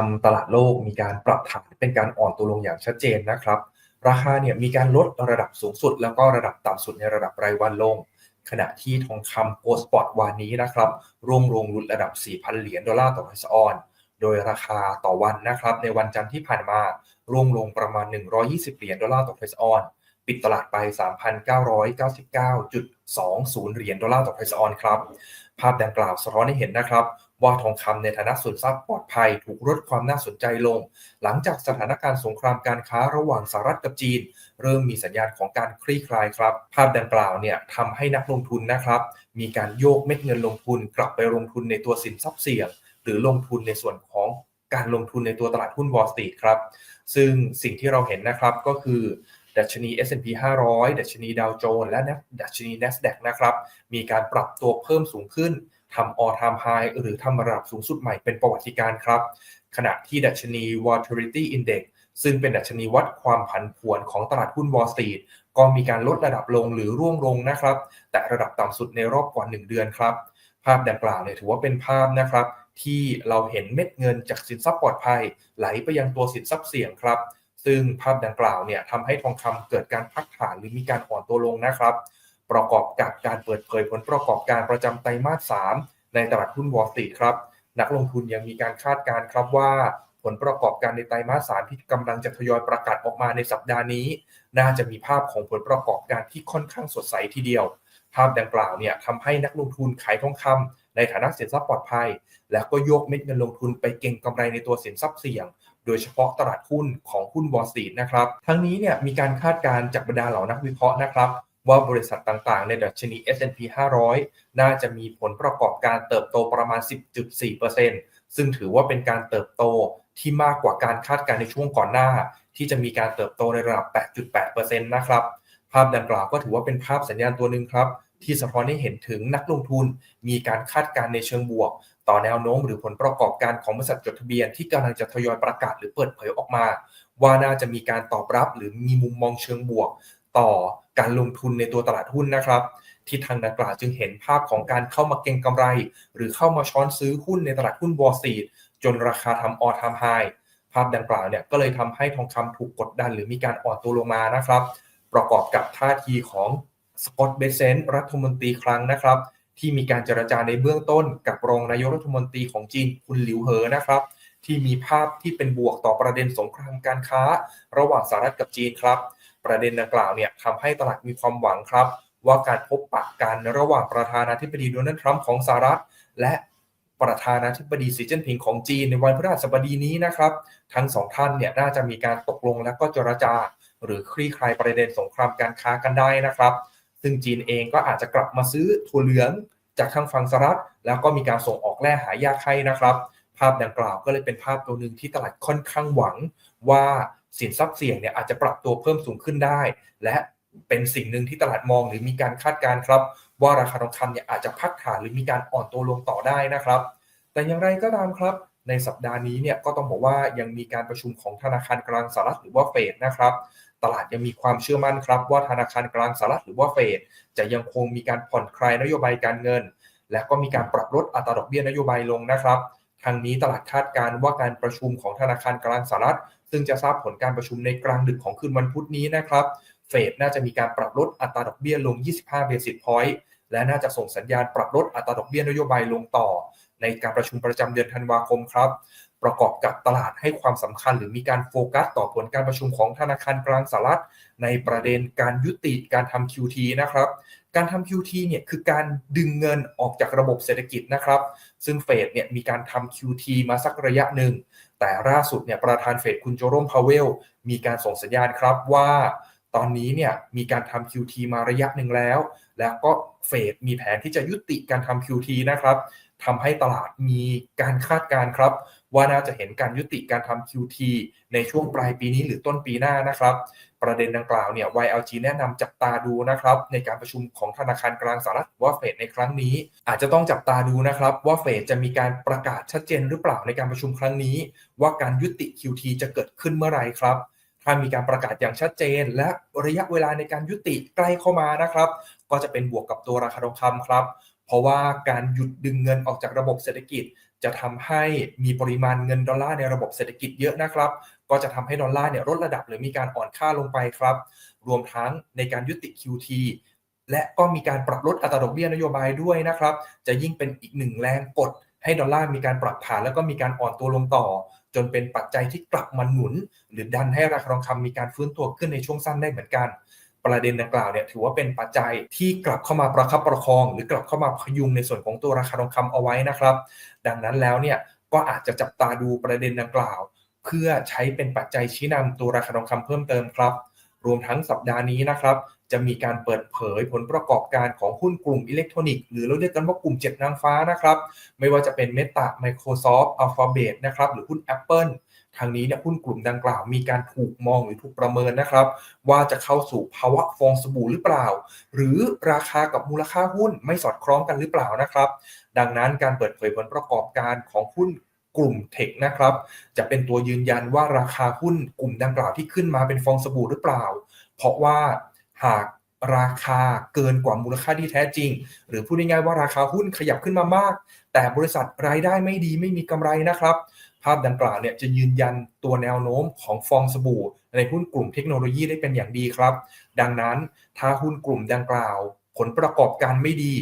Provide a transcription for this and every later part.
คำตลาดโลกมีการปรับฐานเป็นการอ่อนตัวลงอย่างชัดเจนนะครับ ราคาเนี่ยมีการลดระดับสูงสุด แล้วก็ระดับต่ำสุดในระดับรายวันลง ขณะที่ทองคำโกลด์สปอร์ตวันนี้นะครับร่วงลงหลุดระดับ 4,000 เหรียญดอลลาร์ต่อออนซ์ออนโดยราคาต่อวันนะครับ ในวันจันทร์ที่ผ่านมาร่วงลงประมาณ 120 เหรียญดอลลาร์ต่อออนซ์ออนปิดตลาดไป 3,999.20 เหรียญดอลลาร์ต่อออนซ์ออนครับภาพดังกล่าวสะท้อนให้เห็นนะครับ ว่าทองคำในฐานะสินทรัพย์ปลอดภัยถูกลดความน่าสนใจลง หลังจากสถานการณ์สงครามการค้าระหว่างสหรัฐกับจีน เริ่มมีสัญญาณของการคลี่คลายครับ ภาพดังกล่าวเนี่ยทำให้นักลงทุนนะครับ มีการโยกเม็ดเงินลงทุนกลับไปลงทุนในตัวสินทรัพย์เสี่ยง หรือลงทุนในส่วนของการลงทุนในตัวตลาดหุ้น Wall Street ครับ ซึ่งสิ่งที่เราเห็นนะครับก็คือดัชนี S&P 500 ดัชนีดาวโจนส์และดัชนี NASDAQ นะครับ มีการปรับตัวเพิ่มสูงขึ้น ทำ all time high หรือทำระดับสูงสุดใหม่เป็นประวัติการครับ ขณะที่ดัชนี Volatility Index ซึ่งเป็นดัชนีวัดความผันผวนของตลาดหุ้น Wall Street ก็มีการลดระดับลงหรือร่วงลงนะครับ แต่ระดับต่ำสุดในรอบกว่า 1 เดือนครับ ภาพดังกล่าวเนี่ยถือว่าเป็นภาพนะครับ ที่เราเห็นเม็ดเงินจากสินทรัพย์ปลอดภัย ไหลไปยังตัวสินทรัพย์เสี่ยงครับ ซึ่งภาพดังกล่าวเนี่ยทำให้ทองคำเกิดการพักฐานหรือมีการอ่อนตัวลงนะครับ ประกอบกับการเปิดเผยผลประกอบการประจำไตรมาส 3 ในตลาดหุ้นวอลสตรีทครับ นักลงทุนยังมีการคาดการณ์ครับว่าผลประกอบการในไตรมาส 3 ที่กำลังจะทยอยประกาศออกมาในสัปดาห์นี้ น่าจะมีภาพของผลประกอบการที่ค่อนข้างสดใสทีเดียว ภาพดังกล่าวเนี่ยทำให้นักลงทุนขายทองคำในฐานะสินทรัพย์ปลอดภัย แล้วก็โยกเม็ดเงินลงทุนไปเก็งกำไรในตัวสินทรัพย์เสี่ยงโดยเฉพาะตลาดหุ้นของหุ้นวอลสตรีทนะครับ ทั้งนี้เนี่ยมีการคาดการณ์จากบรรดาเหล่านักวิเคราะห์นะครับ ว่าบริษัทต่างๆ ในดัชนี S&P 500 น่าจะมีผลประกอบการเติบโตประมาณ 10.4%ซึ่งถือว่าเป็นการเติบโตที่มากกว่าการคาดการณ์ในช่วงก่อนหน้า ที่จะมีการเติบโตในระดับ 8.8%นะครับ ภาพดังกล่าวก็ถือว่าเป็นภาพสัญญาณตัวหนึ่งครับ ที่สะท้อนให้เห็นถึงนักลงทุน มีการคาดการณ์ในเชิงบวก ต่อแนวโน้มหรือผลประกอบการของบริษัทจดทะเบียนที่กำลังจะทยอยประกาศหรือเปิดเผยออกมา ว่าน่าจะมีการตอบรับหรือมีมุมมองเชิงบวก ต่อการลงทุนในตัวตลาดหุ้นนะครับที่ทางดังกล่าวจึงเห็นภาพของการเข้ามาเก็งกำไร หรือเข้ามาช้อนซื้อหุ้นในตลาดหุ้นวอลซีดจนราคาทำออทามไฮภาพดังกล่าวเนี่ยก็เลยทำให้ทองคำถูกกดดัน หรือมีการอ่อนตัวลงมานะครับ ประกอบกับท่าทีของสกอตเบเซนรัฐมนตรีครั้งนะครับ ที่มีการเจรจาในเบื้องต้นกับรองนายกรัฐมนตรีของจีนคุณหลิวเหอนะครับ ที่มีภาพที่เป็นบวกต่อประเด็นสงครามการค้า ระหว่างสหรัฐกับจีนครับ ประเด็นดังกล่าวเนี่ยทำให้ตลาดมีความหวังครับ ว่าการพบปะกันระหว่างประธานาธิบดีโดนัลด์ทรัมป์ของสหรัฐ และประธานาธิบดีสีจิ้นผิงของจีนในวันพฤหัสบดีนี้นะครับ ทั้งสองท่านเนี่ยน่าจะมีการตกลงและก็เจรจา หรือคลี่คลายประเด็นสงครามการค้ากันได้นะครับ ซึ่งจีนเองก็อาจจะกลับมาซื้อถั่วเหลืองจากทางฝั่งสหรัฐ แล้วก็มีการส่งออกแร่หายากให้นะครับ ภาพดังกล่าวก็เลยเป็นภาพตัวหนึ่งที่ตลาดค่อนข้างหวังว่า สินทรัพย์เสี่ยงเนี่ยอาจจะปรับตัวเพิ่มสูงขึ้นได้ และเป็นสิ่งหนึ่งที่ตลาดมองหรือมีการคาดการณ์ครับ ว่าราคาทองคำเนี่ยอาจจะพักฐานหรือมีการอ่อนตัวลงต่อได้นะครับ แต่อย่างไรก็ตามครับ ในสัปดาห์นี้เนี่ยก็ต้องบอกว่ายังมีการประชุมของธนาคารกลางสหรัฐหรือว่าเฟดนะครับตลาดยังมีความเชื่อมั่นครับ ว่าธนาคารกลางสหรัฐหรือว่าเฟดจะยังคงมีการผ่อนคลายนโยบายการเงิน และก็มีการปรับลดอัตราดอกเบี้ยนโยบายลงนะครับทางนี้ตลาดคาดการณ์ว่าการประชุมของธนาคารกลางสหรัฐ ซึ่งจะทราบผลการประชุมในกลางดึกของคืนวันพุธนี้นะครับ เฟดน่าจะมีการปรับลดอัตราดอกเบี้ยลง 25 เบสิสพอยต์ และน่าจะส่งสัญญาณปรับลดอัตราดอกเบี้ยนโยบายลงต่อ ในการประชุมประจำเดือนธันวาคมครับ ประกอบกับตลาดให้ความสำคัญหรือมีการโฟกัสต่อผลการประชุมของธนาคารกลางสหรัฐ ในประเด็นการยุติการทำ QT นะครับการทำ QT เนี่ยคือการดึงเงินออกจากระบบเศรษฐกิจนะครับ ซึ่งเฟดเนี่ยมีการทำ QT มาสักระยะหนึ่ง แต่ล่าสุดเนี่ยประธานเฟดคุณโจโรมพาเวล มีการส่งสัญญาณครับว่า ตอนนี้เนี่ยมีการทำ QT มาระยะหนึ่งแล้ว แล้วก็เฟดมีแผนที่จะยุติการทำ QT นะครับทำให้ตลาดมีการคาดการครับ ว่าน่าจะเห็นการยุติการทำ QT ในช่วงปลายปีนี้หรือต้นปีหน้านะครับ ประเด็นดังกล่าวเนี่ย YLG แนะนำจับตาดูนะครับในการประชุมของธนาคารกลางสหรัฐว่าเฟดในครั้งนี้ อาจจะต้องจับตาดูนะครับว่าเฟดจะมีการประกาศชัดเจนหรือเปล่าในการประชุมครั้งนี้ ว่าการยุติ QT จะเกิดขึ้นเมื่อไรครับถ้ามีการประกาศอย่างชัดเจน และระยะเวลาในการยุติใกล้เข้ามานะครับ ก็จะเป็นบวกกับตัวราคาทองคำครับ เพราะว่าการหยุดดึงเงินออกจากระบบเศรษฐกิจ จะทำให้มีปริมาณเงินดอลลาร์ในระบบเศรษฐกิจเยอะนะครับ ก็จะทำให้ดอลลาร์เนี่ยลดระดับหรือมีการอ่อนค่าลงไปครับ รวมทั้งในการยุติ QT และก็มีการปรับลดอัตราดอกเบี้ยนโยบายด้วยนะครับ จะยิ่งเป็นอีกหนึ่งแรงกด ให้ดอลลาร์มีการปรับฐานแล้วก็มีการอ่อนตัวลงต่อ จนเป็นปัจจัยที่กลับมาหนุน หรือดันให้ราคาทองคำมีการฟื้นตัวขึ้นในช่วงสั้นได้เหมือนกัน ประเด็นดังกล่าวเนี่ยถือว่าเป็นปัจจัยที่กลับเข้ามาประคับประคอง หรือกลับเข้ามาพยุงในส่วนของตัวราคาทองคำเอาไว้นะครับ ดังนั้นแล้วเนี่ยก็อาจจะจับตาดูประเด็นดังกล่าว เพื่อใช้เป็นปัจจัยชี้นำตัวราคาทองคำเพิ่มเติมครับ รวมทั้งสัปดาห์นี้นะครับจะมีการเปิดเผยผลประกอบการของหุ้นกลุ่มอิเล็กทรอนิกส์หรือเราเรียกกันว่ากลุ่มเจ็ดนางฟ้านะครับ ไม่ว่าจะเป็น Meta Microsoft Alphabet นะครับหรือหุ้น Apple ทางนี้เนี่ยหุ้นกลุ่มดังกล่าวมีการถูกมองหรือถูกประเมินนะครับ ว่าจะเข้าสู่ภาวะฟองสบู่หรือเปล่า หรือราคากับมูลค่าหุ้นไม่สอดคล้องกันหรือเปล่านะครับ ดังนั้นการเปิดเผยผลประกอบการของหุ้นกลุ่มเทคนะครับ จะเป็นตัวยืนยันว่าราคาหุ้นกลุ่มดังกล่าวที่ขึ้นมาเป็นฟองสบู่หรือเปล่า เพราะว่าหากราคาเกินกว่ามูลค่าที่แท้จริง หรือพูดง่ายๆว่าราคาหุ้นขยับขึ้นมามาก แต่บริษัทรายได้ไม่ดีไม่มีกำไรนะครับ ภาพดังกล่าวเนี่ยจะยืนยันตัวแนวโน้มของฟองสบู่ ในหุ้นกลุ่มเทคโนโลยีได้เป็นอย่างดีครับ ดังนั้นถ้าหุ้นกลุ่มดังกล่าว ผลประกอบการไม่ดี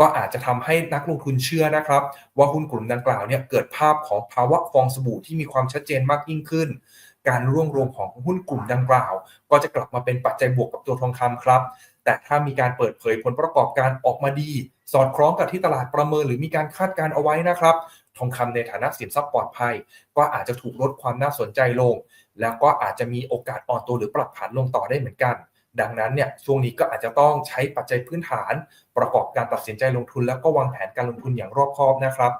ก็อาจจะทำให้นักลงทุนเชื่อนะครับ ว่าหุ้นกลุ่มดังกล่าวเนี่ยเกิดภาพของภาวะฟองสบู่ที่มีความชัดเจนมากยิ่งขึ้น การร่วงรวมของหุ้นกลุ่มดังกล่าว ก็จะกลับมาเป็นปัจจัยบวกกับตัวทองคำครับแต่ถ้ามีการเปิดเผยผลประกอบการออกมาดี สอดคล้องกับที่ตลาดประเมินหรือมีการคาดการเอาไว้นะครับ ทองคำในฐานะสินทรัพย์ปลอดภัย ก็อาจจะถูกลดความน่าสนใจลง แล้วก็อาจจะมีโอกาสอ่อนตัวหรือปรับผันลงต่อได้เหมือนกัน ดังนั้นเนี่ยช่วงนี้ก็อาจจะต้องใช้ปัจจัยพื้นฐาน ประกอบการตัดสินใจลงทุน แล้วก็วางแผนการลงทุนอย่างรอบคอบนะครับ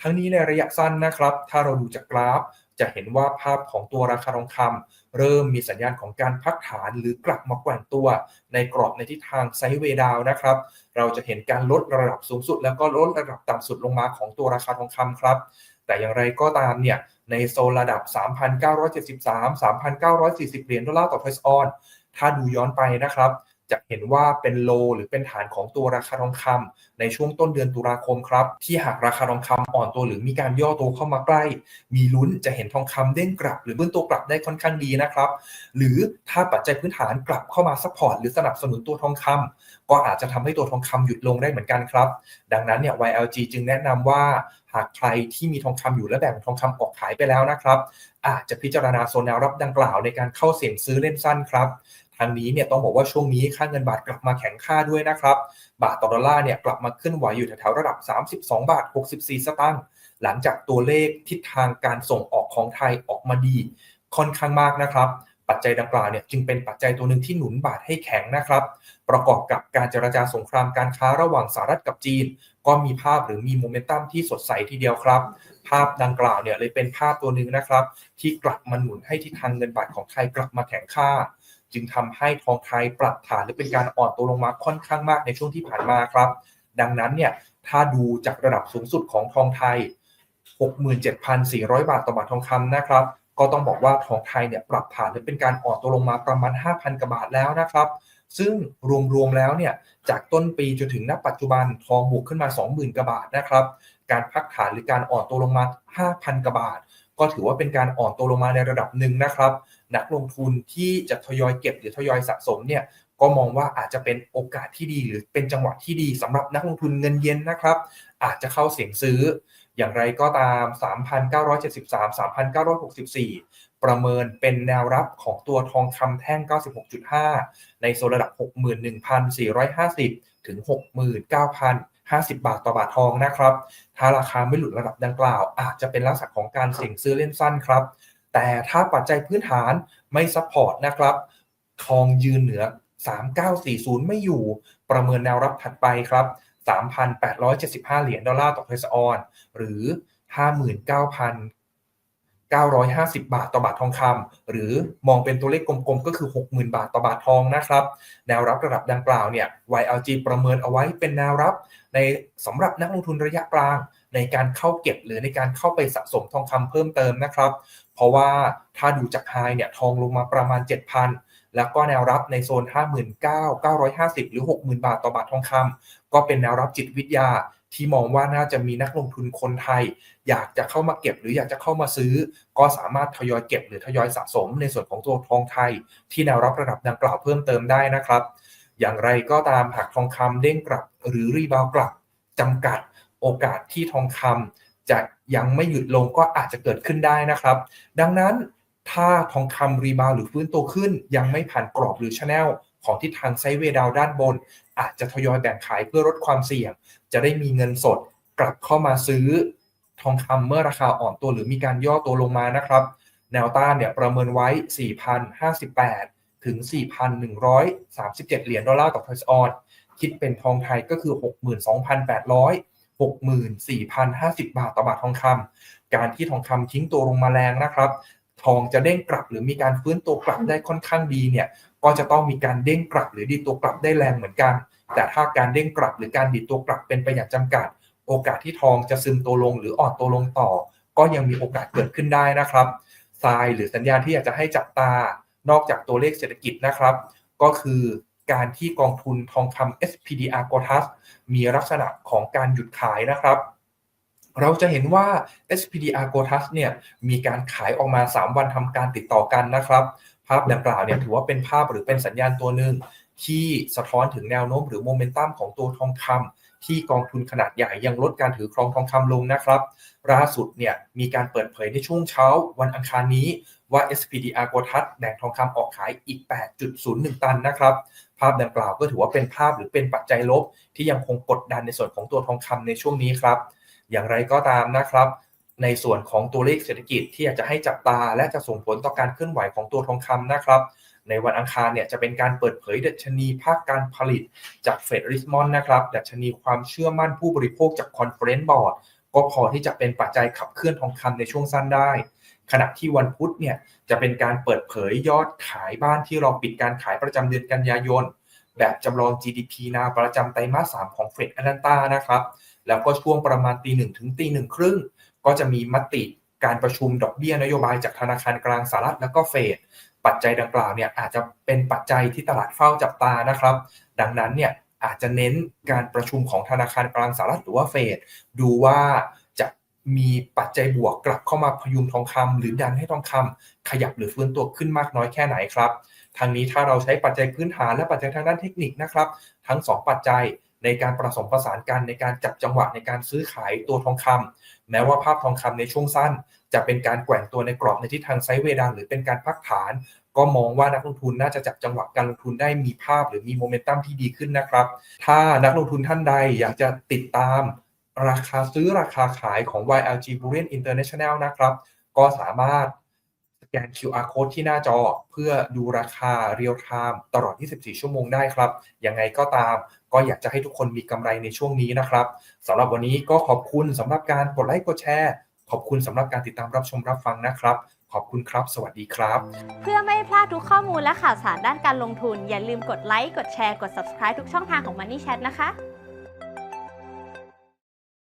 ทั้งนี้ในระยะสั้นนะครับ ถ้าเราดูจากกราฟ จะเห็นว่าภาพของตัวราคาทองคำ เริ่มมีสัญญาณของการพักฐานหรือกลับมาแกว่งตัว ในกรอบในทิศทางไซด์เวดาวนะครับ เราจะเห็นการลดระดับสูงสุด แล้วก็ลดระดับต่ำสุดลงมาของตัวราคาทองคำครับ แต่อย่างไรก็ตามเนี่ยในโซนระดับ 3,973 3,940 เหรียญดอลลาร์ต่อทอยส์ออน ถ้าดูย้อนไปนะครับ จะเห็นว่าเป็นโลหรือเป็นฐานของตัวราคาทองคำในช่วงต้นเดือนตุลาคมครับ ที่หากราคาทองคำอ่อนตัวหรือมีการย่อตัวเข้ามาใกล้ มีลุ้นจะเห็นทองคำเด้งกลับ หรือบื้นตัวกลับได้ค่อนข้างดีนะครับ หรือถ้าปัจจัยพื้นฐานกลับเข้ามาซัพพอร์ตหรือสนับสนุนตัวทองคำก็อาจจะทำให้ตัวทองคำหยุดลงได้เหมือนกันครับ ดังนั้นเนี่ย YLG จึงแนะนำว่าหากใครที่มีทองคำอยู่และแบ่งทองคำออกขายไปแล้วนะครับ อาจจะพิจารณาโซนแนวรับดังกล่าวในการเข้าเสี่ยงซื้อเล่นสั้นครับ ทางนี้เนี่ยต้องบอกว่าช่วงนี้ค่าเงินบาทกลับมาแข็งค่าด้วยนะครับ บาทต่อดอลลาร์เนี่ยกลับมาขึ้นไหวอยู่แถวๆระดับ 32 บาท 64 สตางค์หลังจากตัวเลขทิศทางการส่งออกของไทยออกมาดี ค่อนข้างมากนะครับ ปัจจัยดังกล่าวเนี่ยจึงเป็นปัจจัยตัวหนึ่งที่หนุนบาทให้แข็งนะครับ ประกอบกับการเจรจาสงครามการค้าระหว่างสหรัฐกับจีน ก็มีภาพหรือมีโมเมนตัมที่สดใสทีเดียวครับภาพดังกล่าวเนี่ยเลยเป็นภาพตัวหนึ่งนะครับ ที่กลับมาหนุนให้ทิศทางเงินบาทของไทยกลับมาแข็งค่า จึงทำให้ทองไทยปรับฐานหรือเป็นการอ่อนตัวลงมาค่อนข้างมากในช่วงที่ผ่านมาครับ ดังนั้นเนี่ยถ้าดูจากระดับสูงสุดของทองไทย 67,400 บาทต่อบาททองคำนะครับ ก็ต้องบอกว่าทองไทยเนี่ยปรับฐานหรือเป็นการอ่อนตัวลงมาประมาณ 5,000กว่าบาทแล้วนะครับ ซึ่งรวมๆแล้วเนี่ยจากต้นปีจนถึงณปัจจุบันทองบวกขึ้นมา 20,000กว่าบาทนะครับ การพักฐานหรือการอ่อนตัวลงมา 5,000กว่าบาท ก็ถือว่าเป็นการอ่อนตัวลงมาในระดับหนึ่งนะครับ นักลงทุนที่จะทยอยเก็บหรือทยอยสะสมเนี่ยก็มองว่าอาจจะเป็นโอกาสที่ดีหรือเป็นจังหวะที่ดีสำหรับนักลงทุนเงินเย็นนะครับ อาจจะเข้าเสียงซื้อ อย่างไรก็ตาม 3,973 3,964 ประเมินเป็นแนวรับของตัวทองคำแท่ง 96.5 ในโซนระดับ 61,450 ถึง 69,050 บาทต่อบาททองนะครับ ถ้าราคาไม่หลุดระดับดังกล่าว อาจจะเป็นลักษณะของการเสี่ยงซื้อเล่นสั้นครับ แต่ถ้าปัจจัยพื้นฐานไม่ซัพพอร์ตนะครับ ทองยืนเหนือ 3940 ไม่อยู่ ประเมินแนวรับถัดไปครับ 3,875 เหรียญดอลลาร์ต่อเพซออน หรือ 59,950 บาทต่อบาททองคำหรือมองเป็นตัวเลขกลมๆ ก็คือ 60,000 บาทต่อบาททองนะครับ แนวรับระดับดังกล่าวเนี่ย YLG ประเมินเอาไว้เป็นแนวรับ ในสำหรับนักลงทุนระยะกลาง ในการเข้าเก็บหรือในการเข้าไปสะสมทองคำเพิ่มเติมนะครับ เพราะว่าถ้าดูจากไฮเนี่ยทองลงมาประมาณ 7,000 แล้วก็แนวรับในโซน 59,950 หรือ 60,000 บาทต่อบาททองคำก็เป็นแนวรับจิตวิทยาที่มองว่าน่าจะมีนักลงทุนคนไทย อยากจะเข้ามาเก็บหรืออยากจะเข้ามาซื้อ ก็สามารถทยอยเก็บหรือทยอยสะสมในส่วนของตัวทองไทย ที่แนวรับระดับดังกล่าวเพิ่มเติมได้นะครับ อย่างไรก็ตามหากทองคำเด้งกลับหรือรีบาวกลับจำกัดโอกาสที่ทองคำ จะยังไม่หยุดลงก็อาจจะเกิดขึ้นได้นะครับ ดังนั้นถ้าทองคำรีบาวหรือฟื้นตัวขึ้น ยังไม่ผ่านกรอบหรือชแนลของทิศทางไซเวดาวด้านบน อาจจะทยอยแบ่งขายเพื่อลดความเสี่ยง จะได้มีเงินสดกลับเข้ามาซื้อ ทองคำเมื่อราคาอ่อนตัวหรือมีการย่อตัวลงมานะครับ แนวต้านเนี่ยประเมินไว้ 4,058 ถึง 4,137 เหรียญดอลลาร์ต่อทอยส์ออนคิดเป็นทองไทยก็คือ 62,800 64,050 บาทต่อบาททองคำการที่ทองคำทิ้งตัวลงมาแรงนะครับทองจะเด้งกลับหรือมีการฟื้นตัวกลับได้ค่อนข้างดีเนี่ยก็จะต้องมีการเด้งกลับหรือดีตัวกลับได้แรงเหมือนกัน แต่ถ้าการเด้งกลับหรือการดีตัวกลับเป็นไปอย่างจำกัด โอกาสที่ทองจะซึมตัวลงหรืออ่อนตัวลงต่อ ก็ยังมีโอกาสเกิดขึ้นได้นะครับทรายหรือสัญญาณที่อยากจะให้จับตานอกจากตัวเลขเศรษฐกิจนะครับ ก็คือ การที่กองทุนทองคำ SPDR g o t a s มีลักษณะของการหยุดขายนะครับ เราจะเห็นว่า SPDR g o t a s เนี่ยมีการขายออกมา 3 วันทำการติดต่อกันนะครับ ภาพดังกล่าวเนี่ยถือว่าเป็นภาพหรือเป็นสัญญาณตัวหนึ่งที่สะท้อนถึงแนวโน้มหรือโมเมนตัมของตัวทองคำที่กองทุนขนาดใหญ่ยังลดการถือครองทองคำลงนะครับล่าสุดเนี่ยมีการเปิดเผยในช่วงเช้าวันอังคารนี้ ว่า SPDR g o t a s แบ่งทองคำออกขายอีก 8.01 ตันนะครับ ภาพดังกล่าวก็ถือว่าเป็นภาพหรือเป็นปัจจัยลบ ที่ยังคงกดดันในส่วนของตัวทองคำในช่วงนี้ครับ อย่างไรก็ตามนะครับ ในส่วนของตัวเลขเศรษฐกิจที่อยากจะให้จับตา และจะส่งผลต่อการเคลื่อนไหวของตัวทองคำนะครับในวันอังคารเนี่ยจะเป็นการเปิดเผยดัชนีภาคการผลิตจากเฟดริสมอนนะครับดัชนีความเชื่อมั่นผู้บริโภคจากคอนเฟรนซ์บอร์ดก็พอที่จะเป็นปัจจัยขับเคลื่อนทองคำในช่วงสั้นได้ ขณะที่วันพุธเนี่ยจะเป็นการเปิดเผยยอดขายบ้านที่รอปิดการขายประจำเดือนกันยายน แบบจำลอง GDP นาประจำไตรมาส 3 ของเฟดแอตแลนตานะครับ แล้วก็ช่วงประมาณตีหนึ่งถึงตีหนึ่งครึ่งก็จะมีมติการประชุมดอกเบี้ยนโยบายจากธนาคารกลางสหรัฐแล้วก็เฟดปัจจัยดังกล่าวเนี่ยอาจจะเป็นปัจจัยที่ตลาดเฝ้าจับตานะครับ ดังนั้นเนี่ยอาจจะเน้นการประชุมของธนาคารกลางสหรัฐหรือว่าเฟดดูว่า มีปัจจัยบวกกลับเข้ามาพยุงทองคำหรือดันให้ทองคำขยับหรือฟื้นตัวขึ้นมากน้อยแค่ไหนครับทางนี้ถ้าเราใช้ปัจจัยพื้นฐานและปัจจัยทางด้านเทคนิคนะครับ ทั้ง 2 ปัจจัยในการผสมผสานกันในการจับจังหวะในการซื้อขายตัวทองคำแม้ว่าภาพทองคำในช่วงสั้น จะเป็นการแกว่งตัวในกรอบในทิศทางไซด์เวดังหรือเป็นการพักฐาน ก็มองว่านักลงทุนน่าจะจับจังหวะการลงทุนได้มีภาพหรือมีโมเมนตัมที่ดีขึ้นนะครับ ถ้านักลงทุนท่านใดอยากจะติดตาม ราคาซื้อราคาขายของ YLG Bullion International นะครับ ก็สามารถสแกน QR code ที่หน้าจอ เพื่อดูราคาเรียลไทม์ตลอด 24 ชั่วโมงได้ครับ ยังไงก็ตาม ก็อยากจะให้ทุกคนมีกำไรในช่วงนี้นะครับสำหรับวันนี้ก็ขอบคุณสำหรับการกดไลค์กดแชร์ขอบคุณสำหรับการติดตามรับชมรับฟังนะครับ ขอบคุณครับ สวัสดีครับ เพื่อไม่พลาดทุกข้อมูลและข่าวสารด้านการลงทุน อย่าลืมกดไลค์ กดแชร์ กด subscribe ทุกช่องทางของ Money Chat นะคะ